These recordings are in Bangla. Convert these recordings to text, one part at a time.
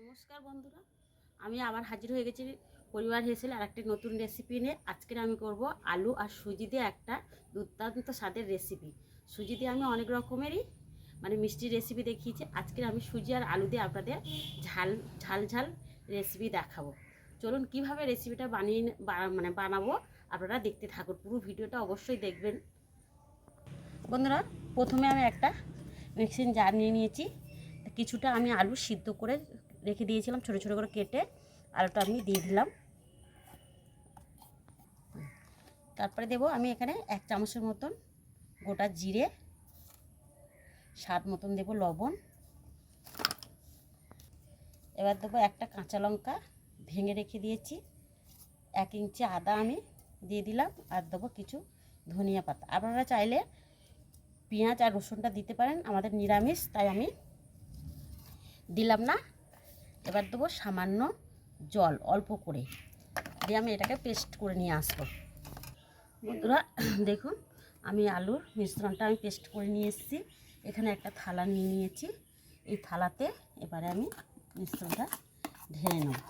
নমস্কার বন্ধুরা, আমি আবার হাজির হয়ে গেছি পরিবার হেসেল আর একটি নতুন রেসিপি নিয়ে। আজকের আমি করব আলু আর সুজি দিয়ে একটা দুর্দান্ত স্বাদের রেসিপি সুজি দিয়ে আমি অনেক রকমেরই মানে মিষ্টি রেসিপি দেখিয়েছি। আজকের আমি সুজি আর আলু দিয়ে আপনাদের ঝাল ঝাল ঝাল রেসিপি দেখাবো। চলুন কীভাবে রেসিপিটা বানিয়ে মানে বানাবো আপনারা দেখতে থাকুন। পুরো ভিডিওটা অবশ্যই দেখবেন। বন্ধুরা, প্রথমে আমি একটা মিক্সিং জার নিয়ে নিয়েছি। কিছুটা আমি আলু সিদ্ধ করে রেখে দিয়েছিলাম ছোটো ছোটো করে কেটে আলুটা আমি দিয়ে দিলাম। তারপরে দেবো আমি এখানে এক চামচের মতন গোটা জিরে, স্বাদ মতন দেবো লবণ। এবার দেবো একটা কাঁচা লঙ্কা ভেঙে রেখে দিয়েছি। এক ইঞ্চি আদা আমি দিয়ে দিলাম, আর দেবো কিছু ধনিয়া পাতা। আপনারা চাইলে পেঁয়াজ আর রসুনটা দিতে পারেন, আমাদের নিরামিষ, তাই আমি দিলাম না। এবার দেবো সামান্য জল অল্প করে দিয়ে আমি এটাকে পেস্ট করে নিয়ে আসব। বন্ধুরা, দেখুন, আমি আলুর মিশ্রণটা আমি পেস্ট করে নিয়ে এসেছি। এখানে একটা থালা নিয়ে নিয়েছি। এই থালাতে এবারে আমি মিশ্রণটা ঢেলে নেব।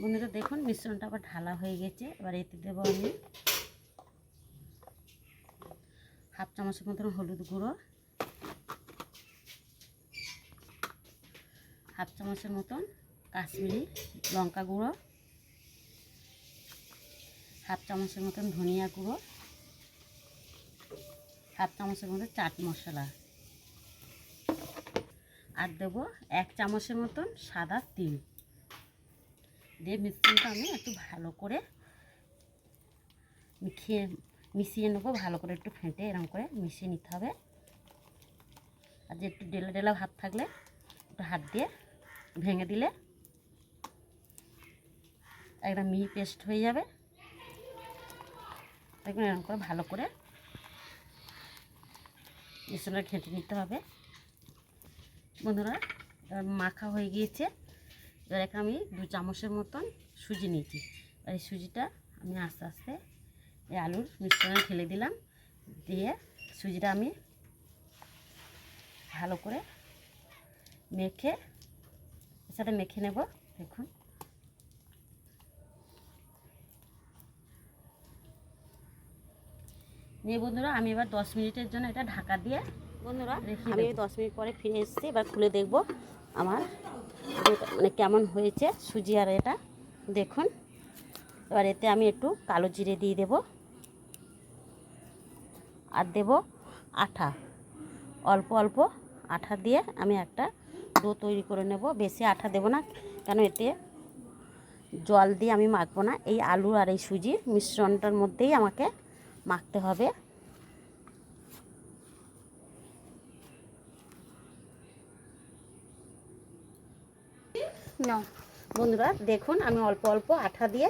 বন্ধুরা, দেখুন, মিশ্রণটা আবার ঢালা হয়ে গেছে। এবার এতে দেবো আমি হাফ চামচের মতন হলুদ গুঁড়ো। হাফ চামচের মতন কাশ্মীরি লঙ্কা গুঁড়ো, হাফ চামচের মতন ধনিয়া গুঁড়ো, হাফ চামচের মতন চাট মশলা। আর দেবো এক চামচের মতন সাদা তিল। দিয়ে মিশ্রণটা আমি একটু ভালো করে মিখিয়ে, মিশিয়ে নেব, ভালো করে একটু ফেটে এরকম করে মিশিয়ে নিতে হবে। আর যে একটু ডেলা ডেলা ভাব থাকলে একটু হাত দিয়ে ভেঙে দিলে একটা মিহি পেস্ট হয়ে যাবে। দেখুন এরকম করে ভালো করে মিশ্রণটা ঘেঁটে নিতে হবে। বন্ধুরা মাখা হয়ে গিয়েছে। এবার এখানে আমি দু চামচের মতন সুজি নিয়েছি। আর এই সুজিটা আমি আস্তে আস্তে এই আলুর মিশ্রণে ঢেলে দিলাম। দিয়ে সুজিটা আমি ভালো করে মেখে সাথে মেখে নেব দেখুন। নিয়ে বন্ধুরা আমি এবার দশ মিনিটের জন্য এটা ঢাকা দিয়ে বন্ধুরা রেখে আমি দশ মিনিট পরে ফিরে এসেছি এবার খুলে দেখব আমার মানে কেমন হয়েছে সুজি আর এটা। দেখুন এবার এতে আমি একটু কালো জিরে দিয়ে দেব আর দেব আঠা। অল্প অল্প আঠা দিয়ে আমি একটা ডো তৈরি করে নেব, বেশি আঠা দেব না, কেন এতে জল দিয়ে আমি মাখবো না। এই আলু আর এই সুজির মিশ্রণটার মধ্যেই আমাকে মাখতে হবে। না বন্ধুরা, দেখুন, আমি অল্প অল্প আঠা দিয়ে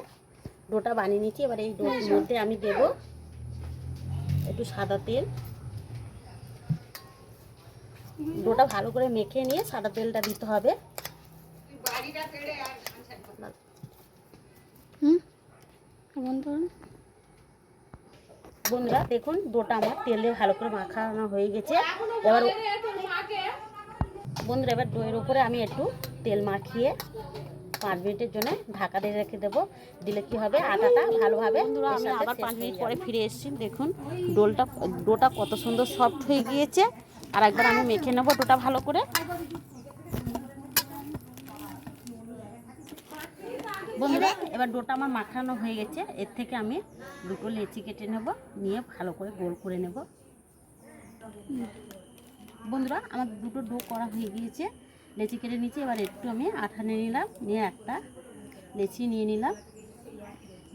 ডোটা বানিয়ে নিচ্ছি এবার এই ডোর মধ্যে আমি দেব একটু সাদা তেল। ডোটা ভালো করে মেখে নিয়ে সাদা তেলটা দিতে হবে। বন্ধুরা দেখুন ডোটা আমার তেলে ভালো করে মাখানো হয়ে গেছে। এবার বন্ধুরা এবার ডোয়ের উপরে আমি একটু তেল মাখিয়ে পাঁচ মিনিটের জন্য ঢাকা দিয়ে রেখে দেবো। দিলে কি হবে? আটাটা ভালোভাবে বন্ধুরা আমি আবার পাঁচ মিনিট পরে ফিরে এসেছি। দেখুন ডোলটা ডোটা কত সুন্দর সফট হয়ে গিয়েছে। আর একবার আমি মেখে নেব ডোটা ভালো করে। বন্ধুরা, এবার ডোটা আমার মাখানো হয়ে গেছে। এর থেকে আমি দুটো লেচি কেটে নেব, নিয়ে ভালো করে গোল করে নেব। বন্ধুরা, আমার দুটো ডো করা হয়ে গিয়েছে। লেচি কেটে নিচ্ছি এবার একটু আমি আঠা নিয়ে নিলাম, নিয়ে একটা লেচি নিয়ে নিলাম।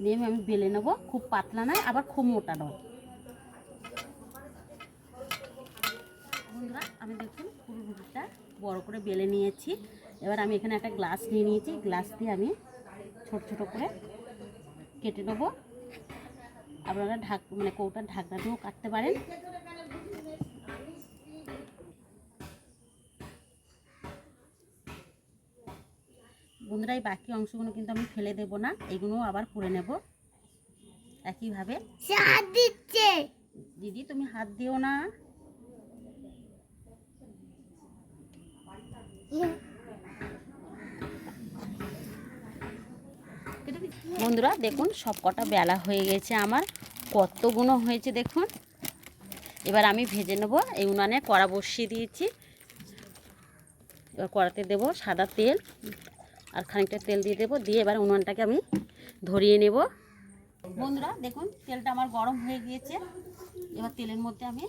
নিয়ে আমি বেলে নেব, খুব পাতলা নয়, আবার খুব মোটা নয়। আমি দেখুন পুরো রুটিটা বড় করে বেলে নিয়েছি। এবার আমি এখানে একটা গ্লাস নিয়ে নিয়েছি। গ্লাস দিয়ে আমি ছোট ছোট করে কেটে নেব। আপনারা ঢাক মানে কৌটার ঢাকনা দিয়েও কাটতে পারেন। বন্ধুরা এই বাকি অংশগুলো কিন্তু আমি ফেলে দেব না। এগুলোও আবার করে নেব। একইভাবে। দিদি তুমি হাত দিও না। বন্ধুরা, দেখুন সব কটা বেলা হয়ে গেছে আমার। কত গুণ হয়েছে, দেখুন। এবার আমি ভেজে নেব, এই উনানে কড়া বসিয়ে দিয়েছি। এবার কড়াতে দেব সাদা তেল, আর খানিকটা তেল দিয়ে দেবো, দিয়ে এবার উনানটাকে আমি ধরিয়ে নেব। বন্ধুরা, দেখুন, তেলটা আমার গরম হয়ে গিয়েছে। এবার তেলের মধ্যে আমি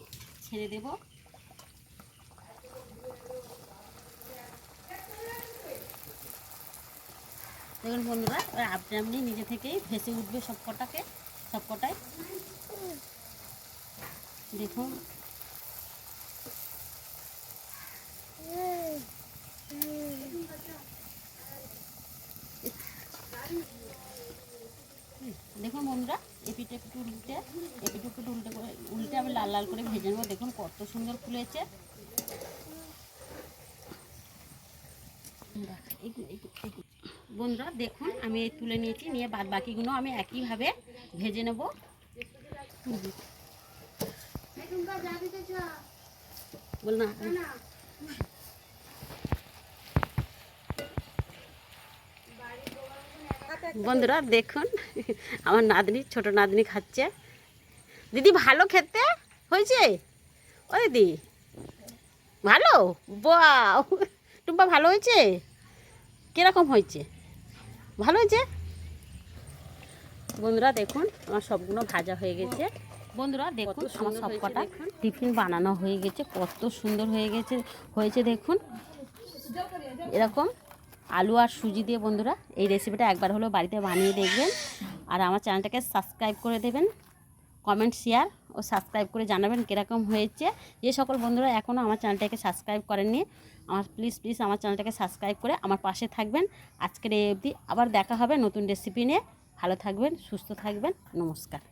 ছেড়ে দেবো। দেখুন বন্ধুরা এবার আপনি আপনি নিজে থেকেই ভেসে উঠবে সব কটাকে সব কটাই দেখুন। দেখুন বন্ধুরা এপিটে একটু উল্টে এপিটে একটু উল্টে করে, উল্টে আমি লাল লাল করে ভেজে নেব। দেখুন কত সুন্দর ফুলেছে। এই- বন্ধুরা, দেখুন, আমি তুলে নিয়েছি, নিয়ে বাদ বাকিগুলো আমি একইভাবে ভেজে নেব। বল না। বন্ধুরা, দেখুন, আমার নাতনি, ছোট নাতনি খাচ্ছে। দিদি, ভালো খেতে হয়েছে? ও দিদি, ভালো? বাহ! টুম্পা, ভালো হয়েছে? কীরকম হয়েছে? ভালো হয়েছে? বন্ধুরা দেখুন আমার সবগুলো ভাজা হয়ে গেছে। বন্ধুরা দেখুন আমার সব কটা টিফিন বানানো হয়ে গেছে কত সুন্দর হয়ে গেছে হয়েছে দেখুন। এরকম আলু আর সুজি দিয়ে বন্ধুরা এই রেসিপিটা একবার হলেও বাড়িতে বানিয়ে দেখবেন। আর আমার চ্যানেলটাকে সাবস্ক্রাইব করে দেবেন। কমেন্ট শেয়ার ও সাবস্ক্রাইব করে জানাবেন কীরকম হয়েছে। যে সকল বন্ধুরা এখনও আমার চ্যানেলটাকে সাবস্ক্রাইব করেননি, আমার প্লিজ প্লিজ আমার চ্যানেলটাকে সাবস্ক্রাইব করে আমার পাশে থাকবেন। আজকের এই অবধি আবার দেখা হবে নতুন রেসিপি নিয়ে। ভালো থাকবেন, সুস্থ থাকবেন, নমস্কার।